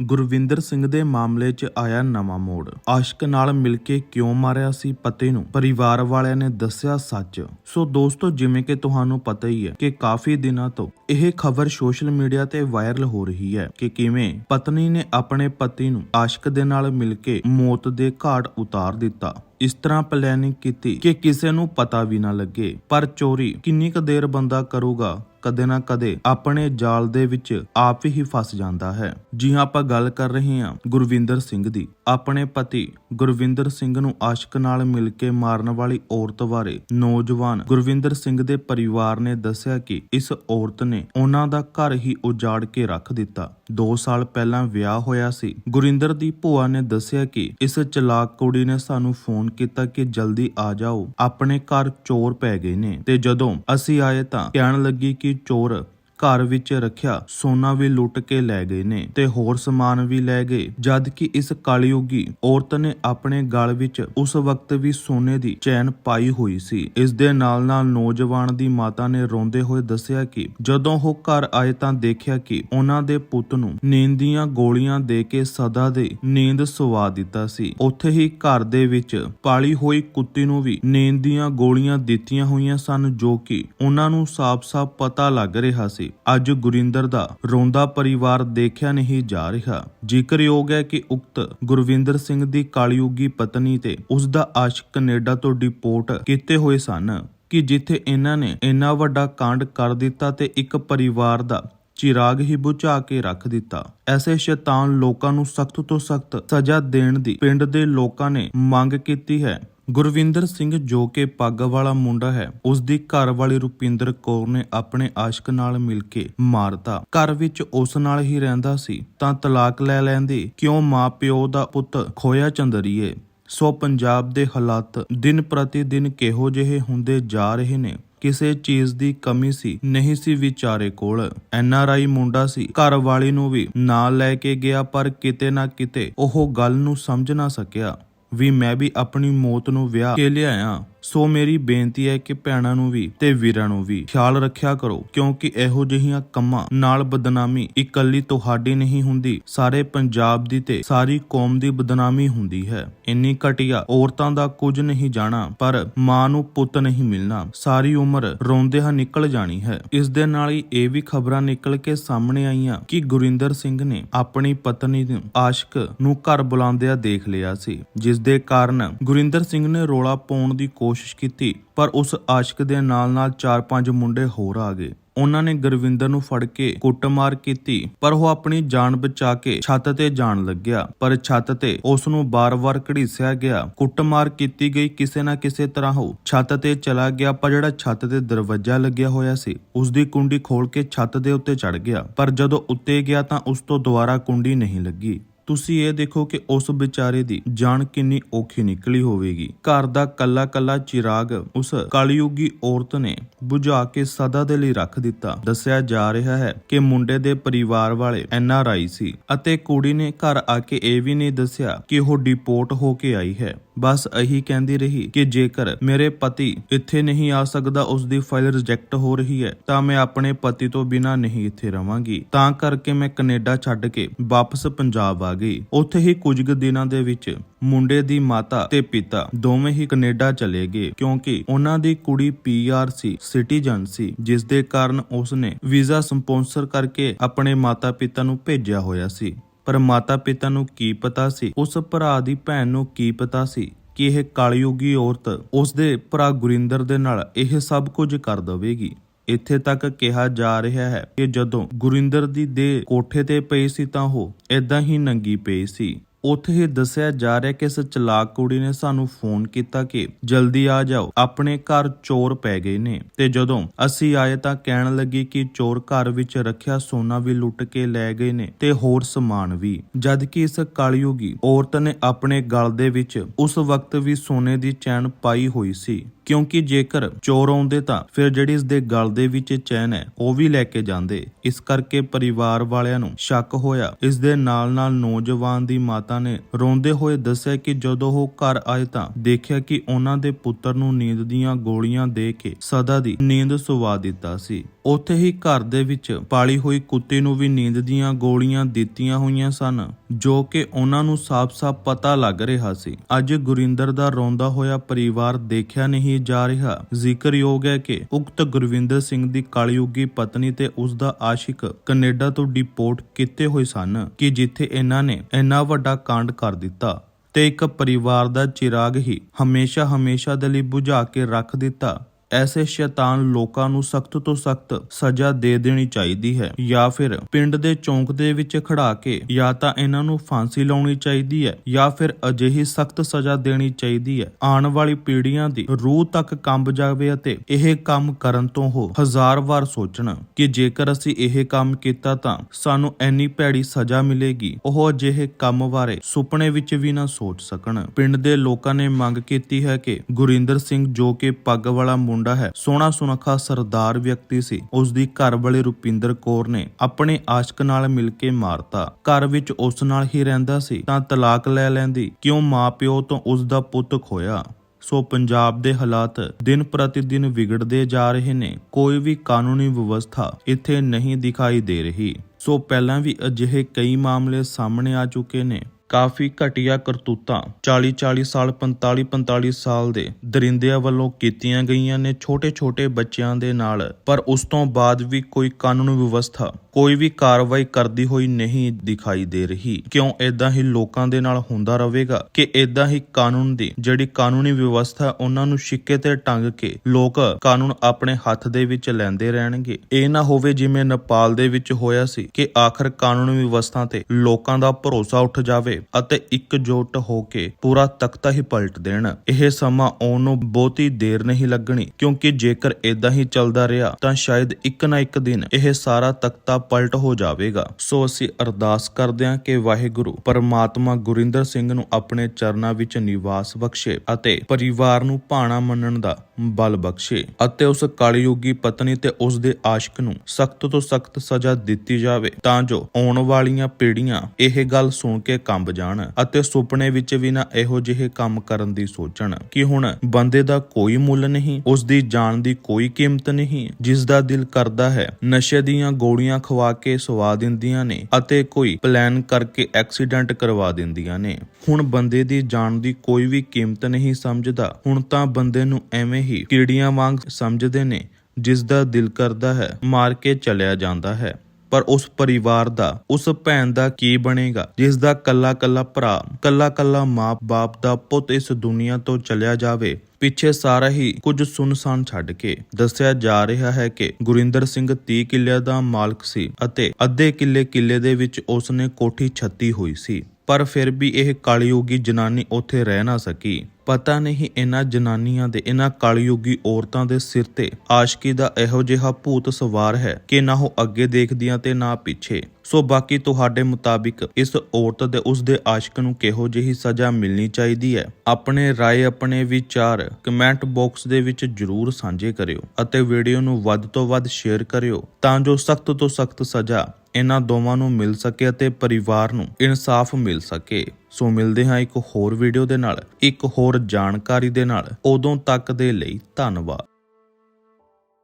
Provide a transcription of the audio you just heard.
ਗੁਰਵਿੰਦਰ ਸਿੰਘ ਦੇ ਮਾਮਲੇ 'ਚ ਆਇਆ ਨਵਾਂ ਮੋੜ। ਆਸ਼ਕ ਨਾਲ ਮਿਲ ਕੇ ਕਿਉਂ ਮਾਰਿਆ ਸੀ ਪਤੀ ਨੂੰ? ਪਰਿਵਾਰ ਵਾਲਿਆਂ ਨੇ ਦੱਸਿਆ ਸੱਚ। ਸੋ ਦੋਸਤੋ, ਜਿਵੇਂ ਕਿ ਤੁਹਾਨੂੰ ਪਤਾ ਹੀ ਹੈ ਕਿ ਕਾਫੀ ਦਿਨਾਂ ਤੋਂ ਇਹ ਖਬਰ ਸੋਸ਼ਲ ਮੀਡੀਆ ਤੇ ਵਾਇਰਲ ਹੋ ਰਹੀ ਹੈ ਕਿ ਕਿਵੇਂ ਪਤਨੀ ਨੇ ਆਪਣੇ ਪਤੀ ਨੂੰ ਆਸ਼ਕ ਦੇ ਨਾਲ ਮਿਲ ਕੇ ਮੌਤ ਦੇ ਘਾਟ ਉਤਾਰ ਦਿੱਤਾ। ਇਸ ਤਰ੍ਹਾਂ ਪਲੈਨਿੰਗ ਕੀਤੀ ਕਿ ਕਿਸੇ ਨੂੰ ਪਤਾ ਵੀ ਨਾ ਲੱਗੇ। ਪਰ ਚੋਰੀ ਕਿੰਨੀ ਕੁ ਦੇਰ ਬੰਦਾ ਕਰੂਗਾ? ਕਦੇ ਨਾ ਕਦੇ ਆਪਣੇ ਜਾਲ ਦੇ ਵਿੱਚ ਆਪ ਹੀ ਫਸ ਜਾਂਦਾ ਹੈ। ਜੀ ਹਾਂ, ਆਪਾਂ ਗੱਲ ਕਰ ਰਹੇ ਹਾਂ ਗੁਰਵਿੰਦਰ ਸਿੰਘ ਦੀ। ਆਪਣੇ ਪਤੀ ਗੁਰਵਿੰਦਰ ਸਿੰਘ ਨੂੰ ਆਸ਼ਕ ਨਾਲ ਮਿਲ ਕੇ ਮਾਰਨ ਵਾਲੀ ਔਰਤ ਬਾਰੇ ਨੌਜਵਾਨ ਗੁਰਵਿੰਦਰ ਸਿੰਘ ਦੇ ਪਰਿਵਾਰ ਨੇ ਦੱਸਿਆ ਕਿ ਇਸ ਔਰਤ ਨੇ ਉਹਨਾਂ ਦਾ ਘਰ ਹੀ ਉਜਾੜ ਕੇ ਰੱਖ ਦਿੱਤਾ। 2 ਸਾਲ ਪਹਿਲਾਂ ਵਿਆਹ ਹੋਇਆ ਸੀ। ਗੁਰਿੰਦਰ ਦੀ ਭੂਆ ਨੇ ਦੱਸਿਆ ਕਿ ਇਸ ਚਲਾਕ ਕੁੜੀ ਨੇ ਸਾਨੂੰ ਫੋਨ ਕੀਤਾ ਕਿ ਜਲਦੀ ਆ ਜਾਓ, ਆਪਣੇ ਘਰ ਚੋਰ ਪੈ ਗਏ ਨੇ। ਤੇ ਜਦੋਂ ਅਸੀਂ ਆਏ ਤਾਂ ਕਹਿਣ ਲੱਗੀ ਕਿ ਚੋਰ ਘਰ ਵਿੱਚ ਰੱਖਿਆ, ਸੋਨਾ ਵੀ ਲੁੱਟ ਕੇ ਲੈ ਗਏ ਨੇ ਤੇ ਹੋਰ ਸਮਾਨ ਵੀ ਲੈ ਗਏ। ਜਦ ਕਿ ਇਸ ਕਾਲੀਯੁਗੀ ਔਰਤ ਨੇ ਆਪਣੇ ਗਲ ਵਿੱਚ ਉਸ ਵਕਤ ਵੀ ਸੋਨੇ ਦੀ ਚੈਨ ਪਾਈ ਹੋਈ ਸੀ। ਇਸ ਦੇ ਨਾਲ ਨਾਲ ਨੌਜਵਾਨ ਦੀ ਮਾਤਾ ਨੇ ਰੋਂਦੇ ਹੋਏ ਦੱਸਿਆ ਕਿ ਜਦੋਂ ਉਹ ਘਰ ਆਏ ਤਾਂ ਦੇਖਿਆ ਕਿ ਉਹਨਾਂ ਦੇ ਪੁੱਤ ਨੂੰ ਨੀਂਦ ਦੀਆਂ ਗੋਲੀਆਂ ਦੇ ਕੇ ਸਦਾ ਦੇ ਨੀਂਦ ਸੁਵਾ ਦਿੱਤਾ ਸੀ। ਉੱਥੇ ਹੀ ਘਰ ਦੇ ਵਿੱਚ ਪਾਲੀ ਹੋਈ ਕੁੱਤੀ ਨੂੰ ਵੀ ਨੀਂਦ ਦੀਆਂ ਗੋਲੀਆਂ ਦਿੱਤੀਆਂ ਹੋਈਆਂ ਸਨ, ਜੋ ਕਿ ਉਹਨਾਂ ਨੂੰ ਸਾਫ਼-ਸਾਫ਼ ਪਤਾ ਲੱਗ ਰਿਹਾ ਸੀ। ਅੱਜ ਗੁਰਿੰਦਰ ਦਾ ਰੋਂਦਾ ਪਰਿਵਾਰ ਦੇਖਿਆ ਨਹੀਂ ਜਾ ਰਿਹਾ। ਜ਼ਿਕਰਯੋਗ ਹੈ ਕਿ ਉਕਤ ਗੁਰਵਿੰਦਰ ਸਿੰਘ ਦੀ ਕਾਲੀਯੁਗੀ ਪਤਨੀ ਤੇ ਉਸ ਦਾ ਆਸ਼ਕ ਕੈਨੇਡਾ ਤੋਂ ਡਿਪੋਰਟ ਕੀਤੇ ਹੋਏ ਸਨ ਕਿ ਜਿੱਥੇ ਇਹਨਾਂ ਨੇ ਇੰਨਾ ਵੱਡਾ ਕਾਂਡ ਕਰ ਦਿੱਤਾ ਤੇ ਇੱਕ ਪਰਿਵਾਰ ਦਾ ਚਿਰਾਗ ਹੀ ਬੁਝਾ ਕੇ ਰੱਖ ਦਿੱਤਾ। ਐਸੇ ਸ਼ੈਤਾਨ ਲੋਕਾਂ ਨੂੰ ਸਖਤ ਤੋਂ ਸਖਤ ਸਜ਼ਾ ਦੇਣ ਦੀ ਪਿੰਡ ਦੇ ਲੋਕਾਂ ਨੇ ਮੰਗ ਕੀਤੀ ਹੈ। ਗੁਰਵਿੰਦਰ ਸਿੰਘ ਜੋ ਕਿ ਪੱਗ ਵਾਲਾ ਮੁੰਡਾ ਹੈ ਉਸ ਦੀ ਘਰ ਵਾਲੀ ਰੁਪਿੰਦਰ ਕੌਰ ਨੇ ਆਪਣੇ ਆਸ਼ਕ ਨਾਲ ਮਿਲ ਕੇ ਮਾਰਤਾ। ਘਰ ਵਿੱਚ ਉਸ ਨਾਲ ਹੀ ਰਹਿੰਦਾ ਸੀ, ਤਾਂ ਤਲਾਕ ਲੈ ਲੈਂਦੀ, ਕਿਉਂ ਮਾਂ ਪਿਓ ਦਾ ਪੁੱਤ ਖੋਇਆ ਚੰਦਰੀਏ? ਸੋ ਪੰਜਾਬ ਦੇ ਹਾਲਾਤ ਦਿਨ ਪ੍ਰਤੀ ਦਿਨ ਕਿਹੋ ਜਿਹੇ ਹੁੰਦੇ ਜਾ ਰਹੇ ਨੇ। ਕਿਸੇ ਚੀਜ਼ ਦੀ ਕਮੀ ਸੀ, ਨਹੀਂ ਸੀ ਵਿਚਾਰੇ ਕੋਲ। ਐਨ ਆਰ ਆਈ ਮੁੰਡਾ ਸੀ, ਘਰ ਵਾਲੀ ਨੂੰ ਵੀ ਨਾਲ ਲੈ ਕੇ ਗਿਆ, ਪਰ ਕਿਤੇ ਨਾ ਕਿਤੇ ਉਹ ਗੱਲ ਨੂੰ ਸਮਝ ਨਾ ਸਕਿਆ। ਵੀ ਮੈਂ ਵੀ ਆਪਣੀ ਮੌਤ ਨੂੰ ਵਿਆਹ ਕੇ ਲਿਆਇਆ। ਸੋ ਮੇਰੀ ਬੇਨਤੀ ਹੈ ਕਿ ਭੈਣਾਂ ਨੂੰ ਵੀ ਤੇ ਵੀਰਾਂ ਨੂੰ ਵੀ ਖਿਆਲ ਰੱਖਿਆ ਕਰੋ, ਕਿਉਂਕਿ ਇਹੋ ਜਿਹੀਆਂ ਕੰਮਾਂ ਨਾਲ ਬਦਨਾਮੀ ਇਕੱਲੀ ਤੁਹਾਡੀ ਨਹੀਂ ਹੁੰਦੀ, ਸਾਰੇ ਪੰਜਾਬ ਦੀ ਤੇ ਸਾਰੀ ਕੌਮ ਦੀ ਬਦਨਾਮੀ ਹੁੰਦੀ ਹੈ। ਇੰਨੀ ਘਟੀਆ ਔਰਤਾਂ ਦਾ ਕੁਝ ਨਹੀਂ ਜਾਣਾ, ਪਰ ਮਾਂ ਨੂੰ ਪੁੱਤ ਨਹੀਂ ਮਿਲਣਾ, ਸਾਰੀ ਉਮਰ ਰੋਂਦਿਆਂ ਨਿਕਲ ਜਾਣੀ ਹੈ। ਇਸ ਦੇ ਨਾਲ ਹੀ ਇਹ ਵੀ ਖਬਰਾਂ ਨਿਕਲ ਕੇ ਸਾਹਮਣੇ ਆਈਆਂ ਕਿ ਗੁਰਿੰਦਰ ਸਿੰਘ ਨੇ ਆਪਣੀ ਪਤਨੀ ਨੂੰ ਆਸ਼ਕ ਨੂੰ ਘਰ ਬੁਲਾਉਂਦਿਆਂ ਦੇਖ ਲਿਆ ਸੀ, ਜਿਸ ਦੇ ਕਾਰਨ ਗੁਰਿੰਦਰ ਸਿੰਘ ਨੇ ਰੋਲਾ ਪਾਉਣ ਦੀ ਕੋਸ਼ਿਸ਼ ਕੀਤੀ, ਪਰ ਉਸ ਆਸ਼ਕ ਦੇ ਨਾਲ-ਨਾਲ 4-5 ਮੁੰਡੇ ਹੋਰ ਆ ਗਏ। ਉਹਨਾਂ ਨੇ ਗੁਰਵਿੰਦਰ ਨੂੰ ਫੜ ਕੇ ਕੁੱਟਮਾਰ ਕੀਤੀ, ਪਰ ਉਹ ਆਪਣੀ ਜਾਨ ਬਚਾ ਕੇ ਛੱਤ ਤੇ ਜਾਣ ਲੱਗਿਆ। ਪਰ ਛੱਤ ਤੇ ਉਸ ਨੂੰ ਬਾਰ-ਬਾਰ ਘੜੀਸਿਆ ਗਿਆ। ਕੁੱਟਮਾਰ ਕੀਤੀ ਗਈ ਕਿਸੇ ਨਾ ਕਿਸੇ ਤਰ੍ਹਾਂ ਉਹ ਛੱਤ ਤੇ ਚਲਾ ਗਿਆ, ਪਰ ਜਿਹੜਾ ਛੱਤ ਤੇ ਦਰਵਾਜ਼ਾ ਲੱਗਿਆ ਹੋਇਆ ਸੀ ਉਸ ਦੀ ਕੁੰਡੀ ਖੋਲ ਕੇ ਛੱਤ ਦੇ ਉੱਤੇ ਚੜ ਗਿਆ। ਪਰ ਜਦੋਂ ਉੱਤੇ ਗਿਆ ਤਾਂ ਉਸ ਤੋਂ ਦੁਬਾਰਾ ਕੁੰਡੀ ਨਹੀਂ ਲੱਗੀ। ਤੁਸੀਂ ਇਹ ਦੇਖੋ ਕਿ ਉਸ ਵਿਚਾਰੇ ਦੀ ਜਾਨ ਕਿੰਨੀ ਔਖੀ ਨਿਕਲੀ ਹੋਵੇਗੀ। ਘਰ ਦਾ ਕੱਲਾ ਕੱਲਾ ਚਿਰਾਗ ਉਸ ਕਾਲੀਯੁਗੀ ਔਰਤ ਨੇ ਬੁਝਾ ਕੇ ਸਦਾ ਦੇ ਲਈ ਰੱਖ ਦਿੱਤਾ। ਦੱਸਿਆ ਜਾ ਰਿਹਾ ਹੈ ਕਿ ਮੁੰਡੇ ਦੇ ਪਰਿਵਾਰ ਵਾਲੇ ਐਨ ਆਰ ਆਈ ਸੀ ਅਤੇ ਕੁੜੀ ਨੇ ਘਰ ਆ ਕੇ ਇਹ ਵੀ ਨਹੀਂ ਦੱਸਿਆ ਕਿ ਉਹ ਡਿਪੋਰਟ ਹੋ ਕੇ ਆਈ ਹੈ। ਬਸ ਇਹੀ ਕਹਿੰਦੀ ਰਹੀ ਕਿ ਜੇਕਰ ਮੇਰੇ ਪਤੀ ਇੱਥੇ ਨਹੀਂ ਆ ਸਕਦਾ ਉਸ ਦੀ ਫਾਈਲ ਰਿਜੈਕਟ ਹੋ ਰਹੀ ਹੈ, ਤਾਂ ਮੈਂ ਆਪਣੇ ਪਤੀ ਤੋਂ ਬਿਨਾ ਨਹੀਂ ਇੱਥੇ ਰਵਾਂਗੀ। ਤਾਂ ਕਰਕੇ ਮੈਂ ਕੈਨੇਡਾ ਛੱਡ ਕੇ ਵਾਪਸ ਪੰਜਾਬ ਆ ਗਈ। ਉੱਥੇ ਹੀ ਕੁਝ ਦਿਨਾਂ ਦੇ ਵਿੱਚ ਮੁੰਡੇ ਦੀ ਮਾਤਾ ਤੇ ਪਿਤਾ ਦੋਵੇਂ ਹੀ ਕੈਨੇਡਾ ਚਲੇ ਗਏ, ਕਿਉਂਕਿ ਉਹਨਾਂ ਦੀ ਕੁੜੀ ਪੀਆਰ ਸੀ, ਸਿਟੀਜ਼ਨ ਸੀ ਜਿਸ ਦੇ ਕਾਰਨ ਉਸ ਨੇ ਵੀਜ਼ਾ ਸਪਾਂਸਰ ਕਰਕੇ ਆਪਣੇ ਮਾਤਾ ਪਿਤਾ ਨੂੰ ਭੇਜਿਆ ਹੋਇਆ ਸੀ। ਪਰ ਮਾਤਾ ਪਿਤਾ ਨੂੰ ਕੀ ਪਤਾ ਸੀ? ਉਸ ਭਰਾ ਦੀ ਭੈਣ ਨੂੰ ਕੀ ਪਤਾ ਸੀ ਕਿ ਇਹ ਕਾਲਯੁਗੀ ਔਰਤ ਉਸ ਦੇ ਭਰਾ ਗੁਰਿੰਦਰ ਦੇ ਨਾਲ ਇਹ ਸਭ ਕੁਝ ਕਰ ਦੇਵੇਗੀ? ਇੱਥੇ ਤੱਕ ਕਿਹਾ ਜਾ ਰਿਹਾ ਹੈ ਕਿ ਜਦੋਂ ਗੁਰਿੰਦਰ ਦੀ ਦੇਹ ਕੋਠੇ ਤੇ ਪਈ ਸੀ ਤਾਂ ਉਹ ਇਦਾਂ ਹੀ ਨੰਗੀ ਪਈ ਸੀ। ਉੱਥੇ ਹੀ ਦੱਸਿਆ ਜਾ ਰਿਹਾ ਕਿ ਇਸ ਚਲਾਕ ਕੁੜੀ ਨੇ ਸਾਨੂੰ ਫੋਨ ਕੀਤਾ ਕਿ ਜਲਦੀ ਆ ਜਾਓ, ਆਪਣੇ ਘਰ ਚੋਰ ਪੈ ਗਏ ਨੇ। ਤੇ ਜਦੋਂ ਅਸੀਂ ਆਏ ਤਾਂ ਕਹਿਣ ਲੱਗੀ ਕਿ ਚੋਰ ਘਰ ਵਿੱਚ ਰੱਖਿਆ ਸੋਨਾ ਵੀ ਲੁੱਟ ਕੇ ਲੈ ਗਏ ਨੇ ਤੇ ਹੋਰ ਸਮਾਨ ਵੀ। ਜਦ ਕਿ ਇਸ ਕਾਲਯੁਗੀ ਔਰਤ ਨੇ ਆਪਣੇ ਗਲ ਦੇ ਵਿੱਚ ਉਸ ਵਕਤ ਵੀ ਸੋਨੇ ਦੀ ਚੈਨ ਪਾਈ ਹੋਈ ਸੀ। ਕਿਉਂਕਿ ਜੇਕਰ ਚੋਰ ਆਉਂਦੇ ਤਾਂ ਫਿਰ ਜਿਹੜੀ ਇਸ ਦੇ ਗਲ ਦੇ ਵਿੱਚ ਚੈਨ ਹੈ, ਉਹ ਵੀ ਲੈ ਕੇ ਜਾਂਦੇ। ਇਸ ਕਰਕੇ ਪਰਿਵਾਰ ਵਾਲਿਆਂ ਨੂੰ ਸ਼ੱਕ ਹੋਇਆ। ਇਸ ਦੇ ਨਾਲ ਨਾਲ ਨੌਜਵਾਨ ਦੀ ਮਾਤਾ ਨੇ ਰੋਂਦੇ ਹੋਏ ਦੱਸਿਆ ਕਿ ਜਦੋਂ ਉਹ ਘਰ ਆਏ ਤਾਂ ਦੇਖਿਆ ਕਿ ਉਹਨਾਂ ਦੇ ਪੁੱਤਰ ਨੂੰ ਨੀਂਦ ਦੀਆਂ ਗੋਲੀਆਂ ਦੇ ਕੇ ਸਦਾ ਦੀ ਨੀਂਦ ਸੁਵਾ ਦਿੱਤਾ ਸੀ। ਉੱਥੇ ਹੀ ਘਰ ਦੇ ਵਿੱਚ ਪਾਲੀ ਹੋਈ ਕੁੱਤੇ ਨੂੰ ਵੀ ਨੀਂਦ ਦੀਆਂ ਗੋਲੀਆਂ ਦਿੱਤੀਆਂ ਹੋਈਆਂ ਸਨ, ਜੋ ਕਿ ਉਹਨਾਂ ਨੂੰ ਸਾਫ਼-ਸਾਫ਼ ਪਤਾ ਲੱਗ ਰਿਹਾ ਸੀ। ਅੱਜ ਗੁਰਿੰਦਰ ਦਾ ਰੋਂਦਾ ਹੋਇਆ ਪਰਿਵਾਰ ਦੇਖਿਆ ਨਹੀਂ ਜਾ ਰਿਹਾ। ਜ਼ਿਕਰਯੋਗ ਹੈ ਕਿ ਉਕਤ ਗੁਰਵਿੰਦਰ ਸਿੰਘ ਦੀ ਕਾਲਯੁਗੀ ਪਤਨੀ ਤੇ ਉਸ ਦਾ ਆਸ਼ਿਕ ਕੈਨੇਡਾ ਤੋਂ ਡਿਪੋਰਟ ਕੀਤੇ ਹੋਏ ਸਨ ਕਿ ਜਿੱਥੇ ਇਹਨਾਂ ਨੇ ਇੰਨਾ ਵੱਡਾ ਕਾਂਡ ਕਰ ਦਿੱਤਾ ਤੇ ਇੱਕ ਪਰਿਵਾਰ ਦਾ ਚਿਰਾਗ ਹੀ ਹਮੇਸ਼ਾ ਹਮੇਸ਼ਾ ਦੇ ਲਈ ਬੁਝਾ ਕੇ ਰੱਖ ਦਿੱਤਾ। ਐਸੇ ਸ਼ੈਤਾਨ ਲੋਕਾਂ ਨੂੰ ਸਖਤ ਤੋਂ ਸਖਤ ਸਜ਼ਾ ਦੇ ਦੇਣੀ ਚਾਹੀਦੀ ਹੈ ਜਾਂ ਫਿਰ ਪਿੰਡ ਦੇ ਚੌਂਕ ਦੇ ਵਿੱਚ ਖੜਾ ਕੇ ਜਾਂ ਤਾਂ ਇਹਨਾਂ ਨੂੰ ਫਾਂਸੀ ਲਾਉਣੀ ਚਾਹੀਦੀ ਹੈ ਜਾਂ ਫਿਰ ਅਜਿਹੀ ਸਖਤ ਸਜ਼ਾ ਦੇਣੀ ਚਾਹੀਦੀ ਹੈ। ਆਉਣ ਵਾਲੀ ਪੀੜ੍ਹੀਆਂ ਦੀ ਰੂਹ ਤੱਕ ਕੰਬ ਜਾਵੇ ਅਤੇ ਇਹ ਕੰਮ ਕਰਨ ਤੋਂ ਉਹ ਹਜ਼ਾਰ ਵਾਰ ਸੋਚਣ ਕਿ ਜੇਕਰ ਅਸੀਂ ਇਹ ਕੰਮ ਕੀਤਾ ਤਾਂ ਸਾਨੂੰ ਐਨੀ ਭੈੜੀ ਸਜ਼ਾ ਮਿਲੇਗੀ। ਉਹ ਅਜਿਹੇ ਕੰਮ ਬਾਰੇ ਸੁਪਨੇ ਵਿੱਚ ਵੀ ਨਾ ਸੋਚ ਸਕਣ। ਪਿੰਡ ਦੇ ਲੋਕਾਂ ਨੇ ਮੰਗ ਕੀਤੀ ਹੈ ਕਿ ਗੁਰਿੰਦਰ ਸਿੰਘ ਜੋ ਕਿ ਪੱਗ ਵਾਲਾ ਮੁੰਡਾ ਹੈ। ਸੋਹਣਾ ਸੁਨੱਖਾ ਸਰਦਾਰ ਵਿਅਕਤੀ ਸੀ। ਉਸ ਦੀ ਘਰ ਵਾਲੀ ਰੁਪਿੰਦਰ ਕੌਰ ਨੇ ਆਪਣੇ ਆਸ਼ਕ ਨਾਲ ਮਿਲ ਕੇ ਮਾਰਤਾ। ਘਰ ਵਿੱਚ ਉਸ ਨਾਲ ਹੀ ਰਹਿੰਦਾ ਸੀ, ਤਾਂ ਤਲਾਕ ਲੈ ਲੈਂਦੀ। ਕਿਉਂ ਮਾਪਿਓ ਤੋਂ ਉਸ ਦਾ ਪੁੱਤ ਖੋਇਆ? ਸੋ ਪੰਜਾਬ ਦੇ ਹਾਲਾਤ ਦਿਨ ਪ੍ਰਤੀ ਦਿਨ ਵਿਗੜਦੇ ਜਾ ਰਹੇ ਨੇ। ਕੋਈ ਵੀ ਕਾਨੂੰਨੀ ਵਿਵਸਥਾ ਇੱਥੇ ਨਹੀਂ ਦਿਖਾਈ ਦੇ ਰਹੀ। ਸੋ ਪਹਿਲਾਂ ਵੀ ਅਜਿਹੇ ਕਈ ਮਾਮਲੇ ਸਾਹਮਣੇ ਆ ਚੁੱਕੇ ਨੇ। ਕਾਫੀ ਘਟੀਆ ਕਰਤੂਤਾਂ 40 40 ਸਾਲ 45 45 ਸਾਲ ਦੇ ਦਰਿੰਦਿਆਂ ਵੱਲੋਂ ਕੀਤੀਆਂ ਗਈਆਂ ਨੇ ਛੋਟੇ ਛੋਟੇ ਬੱਚਿਆਂ ਦੇ ਨਾਲ। ਪਰ ਉਸ ਤੋਂ ਬਾਅਦ ਵੀ ਕੋਈ ਕਾਨੂੰਨ ਵਿਵਸਥਾ, ਕੋਈ ਵੀ ਕਾਰਵਾਈ ਕਰਦੀ ਹੋਈ ਨਹੀਂ ਦਿਖਾਈ ਦੇ ਰਹੀ। ਕਿਉਂ ਇਦਾਂ ਹੀ ਲੋਕਾਂ ਦੇ ਨਾਲ ਹੁੰਦਾ ਰਹੇਗਾ ਕਿ ਇਦਾਂ ਹੀ ਕਾਨੂੰਨ ਦੀ ਜਿਹੜੀ ਕਾਨੂੰਨੀ ਵਿਵਸਥਾ ਉਹਨਾਂ ਨੂੰ ਸਿੱਕੇ ਤੇ ਟੰਗ ਕੇ ਲੋਕ ਕਾਨੂੰਨ ਆਪਣੇ ਹੱਥ ਦੇ ਵਿੱਚ ਲੈਂਦੇ ਰਹਿਣਗੇ। ਇਹ ਨਾ ਹੋਵੇ ਜਿਵੇਂ ਨੇਪਾਲ ਦੇ ਵਿੱਚ ਹੋਇਆ ਸੀ ਕਿ ਆਖਰ ਕਾਨੂੰਨ ਵਿਵਸਥਾ ਤੇ ਲੋਕਾਂ ਦਾ ਭਰੋਸਾ ਉੱਠ ਜਾਵੇ। ਅਤੇ ਇਕਜੁੱਟ ਹੋ ਕੇ ਪੂਰਾ ਤਖਤਾ ਹੀ ਪਲਟ ਦੇਣ। ਇਹ ਸਮਾਂ ਆਉਣ ਨੂੰ ਬਹੁਤੀ ਦੇਰ ਨਹੀਂ ਲੱਗਣੀ, ਕਿਉਂਕਿ ਜੇਕਰ ਇਦਾਂ ਹੀ ਚੱਲਦਾ ਰਿਹਾ, ਤਾਂ ਸ਼ਾਇਦ ਇੱਕ ਨਾ ਇੱਕ ਦਿਨ ਇਹ ਸਾਰਾ ਤਖਤਾ ਪਲਟ ਹੋ ਜਾਵੇਗਾ। ਸੋ ਅਸੀਂ ਅਰਦਾਸ ਕਰਦੇ ਹਾਂ ਕਿ ਵਾਹਿਗੁਰੂ ਪਰਮਾਤਮਾ ਗੁਰਿੰਦਰ ਸਿੰਘ ਨੂੰ ਆਪਣੇ ਚਰਨਾਂ ਵਿੱਚ ਨਿਵਾਸ ਬਖਸ਼ੇ ਅਤੇ ਪਰਿਵਾਰ ਨੂੰ ਭਾਣਾ ਮੰਨਣ ਦਾ ਬਲ ਬਖਸ਼ੇ ਅਤੇ ਉਸ ਕਾਲਯੁਗੀ ਪਤਨੀ ਤੇ ਉਸ ਦੇ ਆਸ਼ਿਕ ਨੂੰ ਸਖਤ ਤੋਂ ਸਖਤ ਸਜ਼ਾ ਦਿੱਤੀ ਜਾਵੇ। ਤਾਂ ਜੋ ਆਉਣ ਵਾਲੀਆਂ ਪੀੜ੍ਹੀਆਂ ਇਹ ਗੱਲ ਸੁਣ ਕੇ ਕੰਬ ਜਾਣ ਅਤੇ ਸੁਪਨੇ ਵਿੱਚ ਵੀ ਨਾ ਇਹੋ ਜਿਹੇ ਕੰਮ ਕਰਨ ਦੀ ਸੋਚਣ ਕਿ ਹੁਣ ਬੰਦੇ ਦਾ ਕੋਈ ਮੁੱਲ ਨਹੀਂ ਉਸ ਦੀ ਜਾਨ ਦੀ ਕੋਈ ਕੀਮਤ ਨਹੀਂ, ਜਿਸ ਦਾ ਦਿਲ ਕਰਦਾ ਹੈ ਨਸ਼ੇ ਦੀਆਂ ਗੋਲੀਆਂ ਖਵਾ ਕੇ ਸਵਾ ਦਿੰਦੀਆਂ ਨੇ ਅਤੇ ਕੋਈ ਪਲਾਨ ਕਰਕੇ ਐਕਸੀਡੈਂਟ ਕਰਵਾ ਦਿੰਦੀਆਂ ਨੇ। ਹੁਣ ਬੰਦੇ ਦੀ ਜਾਨ ਦੀ ਕੋਈ ਵੀ ਕੀਮਤ ਨਹੀਂ ਸਮਝਦਾ, ਹੁਣ ਤਾਂ ਬੰਦੇ ਨੂੰ ਐਵੇਂ ਹੀ ਕੀੜੀਆਂ ਵਾਂਗ ਸਮਝਦੇ ਨੇ, ਜਿਸ ਦਾ ਦਿਲ ਕਰਦਾ ਹੈ, ਮਾਰ ਕੇ ਚਲਿਆ ਜਾਂਦਾ ਹੈ। ਪਰ ਉਸ ਪਰਿਵਾਰ ਦਾ, ਉਸ ਭੈਣ ਦਾ ਕੀ ਬਣੇਗਾ? ਜਿਸ ਦਾ ਕੱਲਾ ਕੱਲਾ ਭਰਾ, ਕੱਲਾ ਕੱਲਾ ਮਾਂ-ਬਾਪ ਦਾ ਪੁੱਤ ਇਸ ਦੁਨੀਆ ਤੋਂ ਚਲਿਆ ਜਾਵੇ, ਪਿੱਛੇ ਸਾਰਾ ਹੀ ਕੁਝ ਸੁਨਸਾਨ ਛੱਡ ਕੇ। ਦੱਸਿਆ ਜਾ ਰਿਹਾ ਹੈ ਕਿ ਗੁਰਿੰਦਰ ਸਿੰਘ 30 ਕਿੱਲਿਆਂ ਦਾ ਮਾਲਕ ਸੀ ਅਤੇ ਅੱਧੇ ਕਿੱਲੇ ਕਿੱਲੇ ਦੇ ਵਿੱਚ ਉਸਨੇ ਕੋਠੀ ਛੱਤੀ ਹੋਈ ਸੀ। ਪਰ ਫਿਰ ਵੀ ਇਹ ਕਾਲਯੁਗੀ ਜਨਾਨੀ ਉੱਥੇ ਰਹਿ ਨਾ ਸਕੀ। ਪਤਾ ਨਹੀਂ ਇਹਨਾਂ ਜਨਾਨੀਆਂ ਦੇ, ਇਹਨਾਂ ਕਾਲਯੁਗੀ ਔਰਤਾਂ ਦੇ ਸਿਰ ਤੇ ਆਸ਼ਕੀ ਦਾ ਇਹੋ ਜਿਹਾ ਭੂਤ ਸਵਾਰ ਹੈ ਕਿ ਨਾ ਉਹ ਅੱਗੇ ਦੇਖਦੀਆਂ ਤੇ ਨਾ ਪਿੱਛੇ। ਸੋ ਬਾਕੀ ਤੁਹਾਡੇ ਮੁਤਾਬਿਕ ਇਸ ਔਰਤ ਦੇ ਉਸ ਦੇ ਆਸ਼ਕ ਨੂੰ ਕਿਹੋ ਜਿਹੀ ਸਜ਼ਾ ਮਿਲਣੀ ਚਾਹੀਦੀ ਹੈ? ਆਪਣੇ ਰਾਏ, ਆਪਣੇ ਵਿਚਾਰ ਕਮੈਂਟ ਬਾਕਸ ਦੇ ਵਿੱਚ ਜਰੂਰ ਸਾਂਝੇ ਕਰਿਓ ਅਤੇ ਵੀਡੀਓ ਨੂੰ ਵੱਧ ਤੋਂ ਵੱਧ ਸ਼ੇਅਰ ਕਰਿਓ ਤਾਂ ਜੋ ਸਖਤ ਤੋਂ ਸਖਤ ਸਜ਼ਾ ਇਹਨਾਂ ਦੋਵਾਂ ਨੂੰ ਮਿਲ ਸਕੇ ਅਤੇ ਪਰਿਵਾਰ ਨੂੰ ਇਨਸਾਫ ਮਿਲ ਸਕੇ। ਸੋ ਮਿਲਦੇ ਹਾਂ ਇੱਕ ਹੋਰ ਵੀਡੀਓ ਦੇ ਨਾਲ, ਇੱਕ ਹੋਰ ਜਾਣਕਾਰੀ ਦੇ ਨਾਲ। ਉਦੋਂ ਤੱਕ ਦੇ ਲਈ ਧੰਨਵਾਦ।